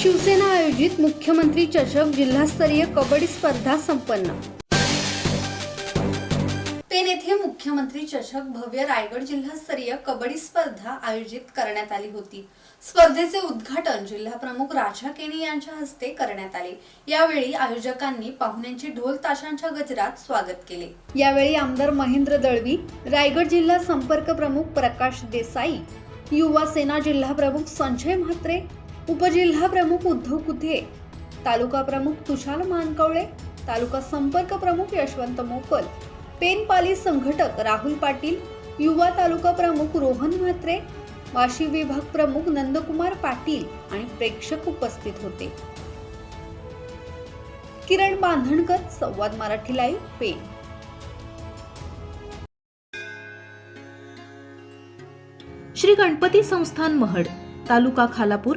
शिवसेना आयोजित मुख्यमंत्री चषक जिल्हास्तरीय कबड्डी स्पर्धा संपन्न. पेन येथे मुख्यमंत्री चषक भव्य रायगड जिल्हास्तरीय कबड्डी स्पर्धा आयोजित करण्यात आली होती. स्पर्धेचे उद्घाटन जिल्हा प्रमुख राजा केणी यांच्या हस्ते करण्यात आले. यावेळी आयोजकांनी पाहुण्यांचे ढोल ताशांच्या गजरात स्वागत केले. यावेळी आमदार महेंद्र दळवी रायगड जिल्हा संपर्क प्रमुख प्रकाश देसाई युवा सेना जिल्हा प्रमुख संजय म्हात्रे उपजिल्हा प्रमुख उद्धव कुथे? तालुका प्रमुख तुषार मानकवळे तालुका संपर्क प्रमुख यशवंत मोकल पेनपाली संघटक राहुल पाटील युवा तालुका प्रमुख रोहन म्हात्रे वाशी विभाग प्रमुख नंदकुमार पाटील आणि प्रेक्षक उपस्थित होते. किरण बांधणकर संवाद मराठी लाईव्ह पेन श्री गणपती संस्थान महड तालुका खालापूर